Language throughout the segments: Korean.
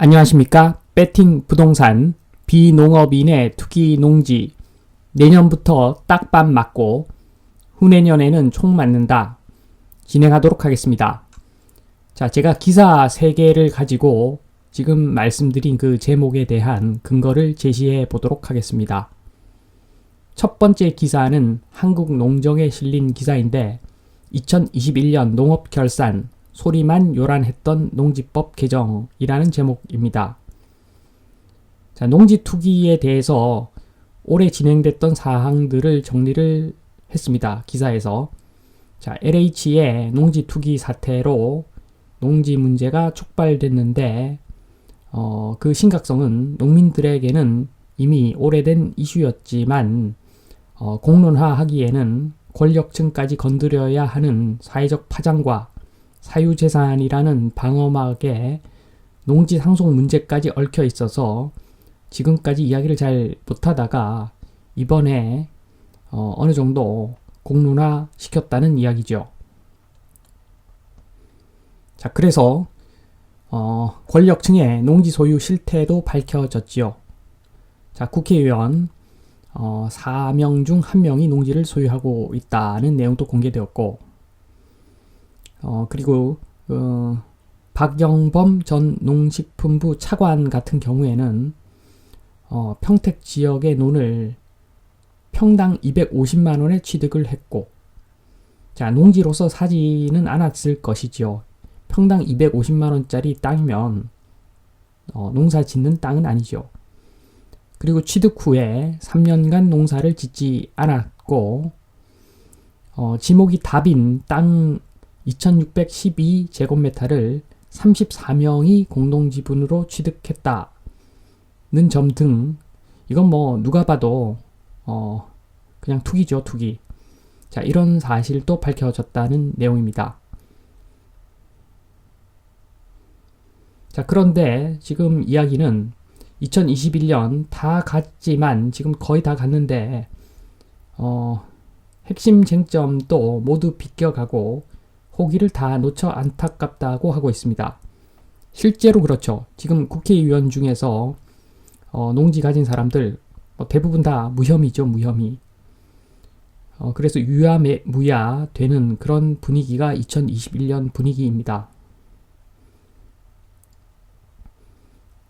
안녕하십니까? 배팅 부동산 비농업인의 투기 농지 내년부터 딱밤 맞고 후내년에는 총 맞는다. 진행하도록 하겠습니다. 자, 제가 기사 3개를 가지고 지금 말씀드린 그 제목에 대한 근거를 제시해 보도록 하겠습니다. 첫 번째 기사는 한국 농정에 실린 기사인데 2021년 농업 결산 소리만 요란했던 농지법 개정이라는 제목입니다. 자, 농지 투기에 대해서 올해 진행됐던 사항들을 정리를 했습니다. 기사에서. 자, LH의 농지 투기 사태로 농지 문제가 촉발됐는데, 어, 그 심각성은 농민들에게는 이미 오래된 이슈였지만, 어, 공론화하기에는 권력층까지 건드려야 하는 사회적 파장과 사유재산이라는 방어막에 농지 상속 문제까지 얽혀 있어서 지금까지 이야기를 잘 못하다가 이번에 어, 어느 정도 공론화 시켰다는 이야기죠. 자, 그래서 어, 권력층의 농지 소유 실태도 밝혀졌지요. 자, 국회의원 어, 4명 중 1명이 농지를 소유하고 있다는 내용도 공개되었고, 어, 그리고, 어, 박영범 전 농식품부 차관 같은 경우에는, 어, 평택 지역의 논을 평당 250만 원에 취득을 했고, 자, 농지로서 사지는 않았을 것이지요. 평당 250만 원짜리 땅이면, 어, 농사 짓는 땅은 아니죠. 그리고 취득 후에 3년간 농사를 짓지 않았고, 어, 지목이 답인 땅 2612제곱미터를 34명이 공동 지분으로 취득했다는 점 등, 이건 뭐 누가 봐도, 어, 그냥 투기죠, 투기. 자, 이런 사실도 밝혀졌다는 내용입니다. 자, 그런데 지금 이야기는 2021년 다 갔지만 지금 거의 다 갔는데 어, 핵심 쟁점도 모두 비껴가고 호기를 다 놓쳐 안타깝다고 하고 있습니다. 실제로 그렇죠. 지금 국회의원 중에서 어, 농지 가진 사람들 뭐 대부분 다 무혐의죠, 무혐의. 어, 그래서 유야무야 되는 그런 분위기가 2021년 분위기입니다.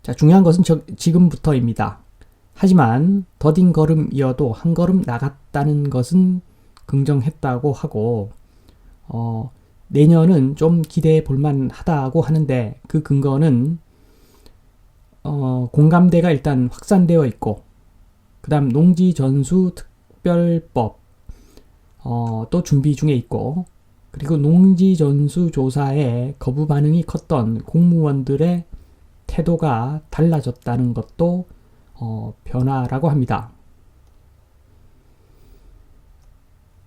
자, 중요한 것은 저, 지금부터입니다. 하지만 더딘 걸음이어도 한 걸음 나갔다는 것은 긍정했다고 하고 어, 내년은 좀 기대해 볼만 하다고 하는데 그 근거는 어, 공감대가 일단 확산되어 있고 그 다음 농지 전수 특별법 어, 또 준비 중에 있고 그리고 농지 전수 조사에 거부 반응이 컸던 공무원들의 태도가 달라졌다는 것도 어, 변화라고 합니다.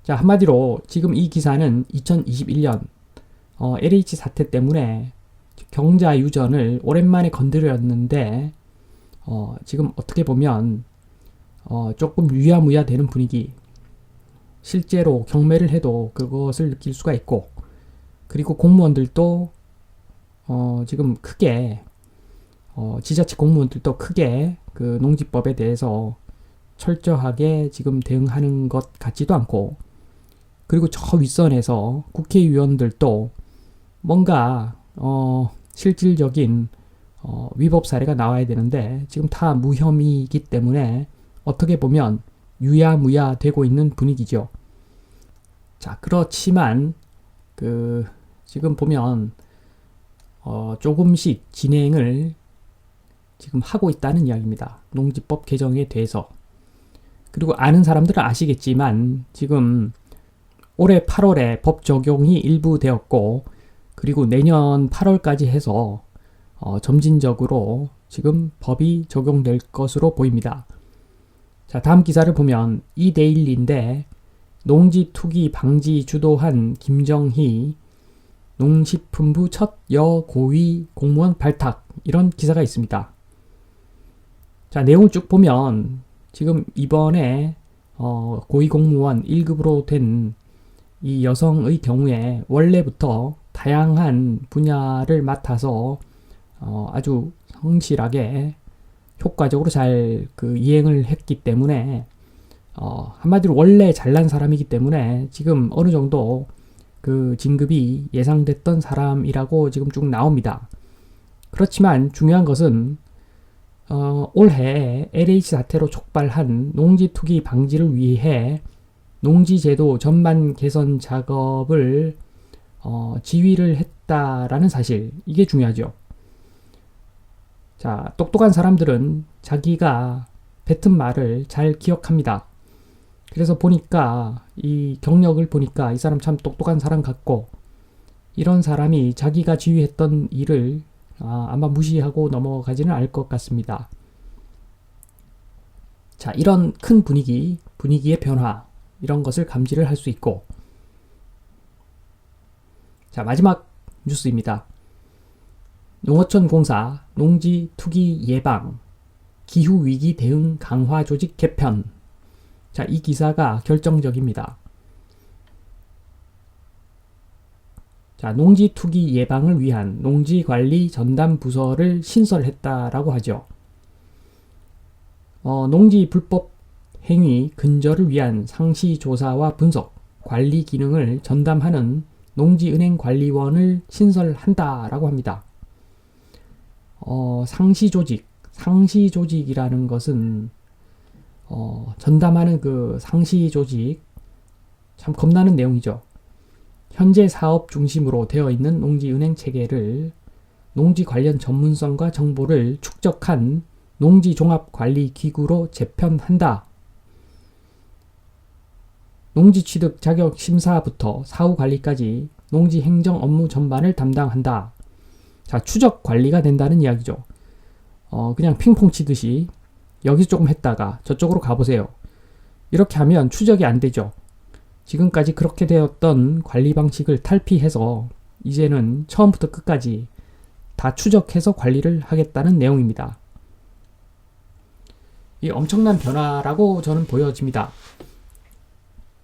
자, 한마디로 지금 이 기사는 2021년 어, LH 사태 때문에 경자 유전을 오랜만에 건드렸는데 어, 지금 어떻게 보면 어, 조금 유야무야 되는 분위기. 실제로 경매를 해도 그것을 느낄 수가 있고 그리고 공무원들도 어, 지금 크게 어, 지자체 공무원들도 크게 그 농지법에 대해서 철저하게 지금 대응하는 것 같지도 않고 그리고 저 윗선에서 국회의원들도 뭔가 어, 실질적인 어, 위법 사례가 나와야 되는데 지금 다 무혐의이기 때문에 어떻게 보면 유야무야 되고 있는 분위기죠. 자 그렇지만 그 지금 보면 어, 조금씩 진행을 지금 하고 있다는 이야기입니다. 농지법 개정에 대해서. 그리고 아는 사람들은 아시겠지만 지금 올해 8월에 법 적용이 일부 되었고 그리고 내년 8월까지 해서 어, 점진적으로 지금 법이 적용될 것으로 보입니다. 자, 다음 기사를 보면 이 데일리인데 농지 투기 방지 주도한 김정희 농식품부 첫 여고위 공무원 발탁 이런 기사가 있습니다. 자, 내용을 쭉 보면 지금 이번에 어, 고위 공무원 1급으로 된 이 여성의 경우에 원래부터 다양한 분야를 맡아서 어, 아주 성실하게 효과적으로 잘 그 이행을 했기 때문에 어, 한마디로 원래 잘난 사람이기 때문에 지금 어느 정도 그 진급이 예상됐던 사람이라고 지금 쭉 나옵니다. 그렇지만 중요한 것은 어, 올해 LH 사태로 촉발한 농지 투기 방지를 위해 농지 제도 전반 개선 작업을 어, 지휘를 했다라는 사실 이게 중요하죠. 자, 똑똑한 사람들은 자기가 뱉은 말을 잘 기억합니다. 그래서 보니까 이 경력을 보니까 이 사람 참 똑똑한 사람 같고 이런 사람이 자기가 지휘했던 일을 아, 아마 무시하고 넘어가지는 않을 것 같습니다. 자, 이런 큰 분위기, 분위기의 변화, 이런 것을 감지를 할 수 있고, 자, 마지막 뉴스입니다. 농어촌 공사 농지 투기 예방 기후 위기 대응 강화 조직 개편. 자, 이 기사가 결정적입니다. 자, 농지 투기 예방을 위한 농지 관리 전담 부서를 신설했다라고 하죠. 어, 농지 불법 행위 근절을 위한 상시 조사와 분석, 관리 기능을 전담하는 농지은행 관리원을 신설한다라고 합니다. 어, 상시 조직, 상시 조직이라는 것은 어, 전담하는 그 상시 조직 참 겁나는 내용이죠. 현재 사업 중심으로 되어 있는 농지은행 체계를 농지 관련 전문성과 정보를 축적한 농지 종합 관리 기구로 재편한다. 농지 취득 자격 심사부터 사후 관리까지 농지 행정 업무 전반을 담당한다. 자, 추적 관리가 된다는 이야기죠. 어, 그냥 핑퐁 치듯이 여기서 조금 했다가 저쪽으로 가보세요. 이렇게 하면 추적이 안 되죠. 지금까지 그렇게 되었던 관리 방식을 탈피해서 이제는 처음부터 끝까지 다 추적해서 관리를 하겠다는 내용입니다. 이 엄청난 변화라고 저는 보여집니다.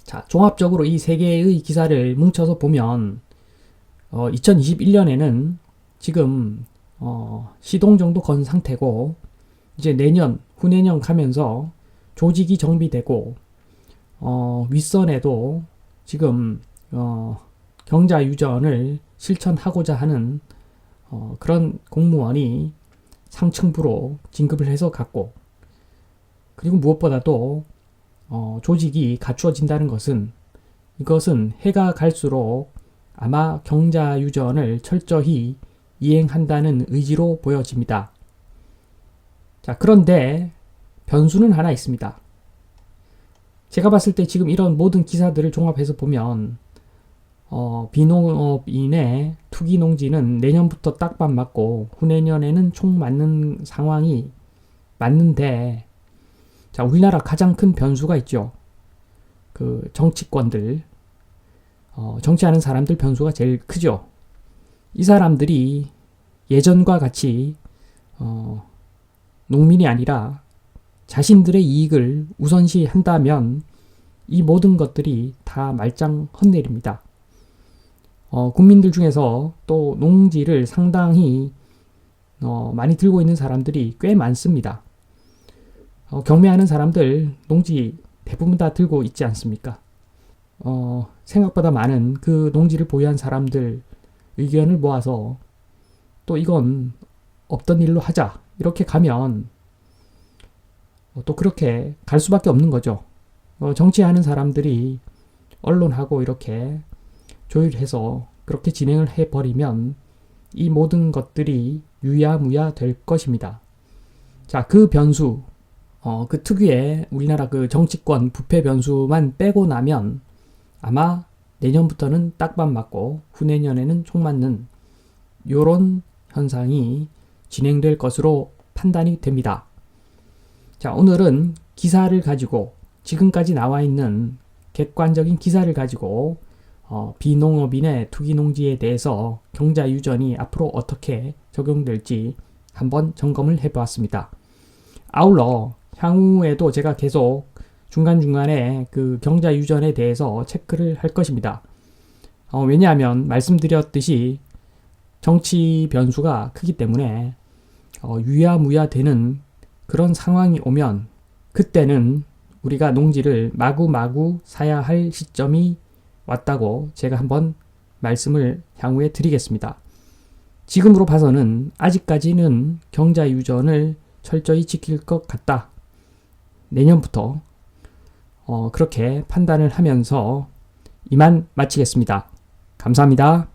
자, 종합적으로 이 세 개의 기사를 뭉쳐서 보면 어, 2021년에는 지금 어, 시동 정도 건 상태고 이제 내년, 후내년 가면서 조직이 정비되고 어, 윗선에도 지금 어, 경자 유전을 실천하고자 하는 어, 그런 공무원이 상층부로 진급을 해서 갔고 그리고 무엇보다도 어, 조직이 갖추어진다는 것은 이것은 해가 갈수록 아마 경자 유전을 철저히 이행한다는 의지로 보여집니다. 자, 그런데 변수는 하나 있습니다. 제가 봤을 때 지금 이런 모든 기사들을 종합해서 보면 어, 비농업인의 투기 농지는 내년부터 딱밤 맞고 후내년에는 총 맞는 상황이 맞는데 자, 우리나라 가장 큰 변수가 있죠. 그 정치권들, 어, 정치하는 사람들 변수가 제일 크죠. 이 사람들이 예전과 같이 어, 농민이 아니라 자신들의 이익을 우선시 한다면 이 모든 것들이 다 말짱 헛내립니다. 어, 국민들 중에서 또 농지를 상당히 어, 많이 들고 있는 사람들이 꽤 많습니다. 어, 경매하는 사람들 농지 대부분 다 들고 있지 않습니까? 어, 생각보다 많은 그 농지를 보유한 사람들 의견을 모아서 또 이건 없던 일로 하자 이렇게 가면 어, 또 그렇게 갈 수밖에 없는 거죠. 어, 정치하는 사람들이 언론하고 이렇게 조율해서 그렇게 진행을 해버리면 이 모든 것들이 유야무야 될 것입니다. 자, 그 변수, 어, 그 특유의 우리나라 그 정치권 부패 변수만 빼고 나면 아마 내년부터는 딱밤 맞고 후내년에는 총 맞는 요런 현상이 진행될 것으로 판단이 됩니다. 자, 오늘은 기사를 가지고 지금까지 나와 있는 객관적인 기사를 가지고 어, 비농업인의 투기 농지에 대해서 경자 유전이 앞으로 어떻게 적용될지 한번 점검을 해보았습니다. 아울러 향후에도 제가 계속 중간중간에 그 경자 유전에 대해서 체크를 할 것입니다. 어, 왜냐하면 말씀드렸듯이 정치 변수가 크기 때문에 어, 유야무야 되는 그런 상황이 오면 그때는 우리가 농지를 마구마구 사야 할 시점이 왔다고 제가 한번 말씀을 향후에 드리겠습니다. 지금으로 봐서는 아직까지는 경자 유전을 철저히 지킬 것 같다. 내년부터 어, 그렇게 판단을 하면서 이만 마치겠습니다. 감사합니다.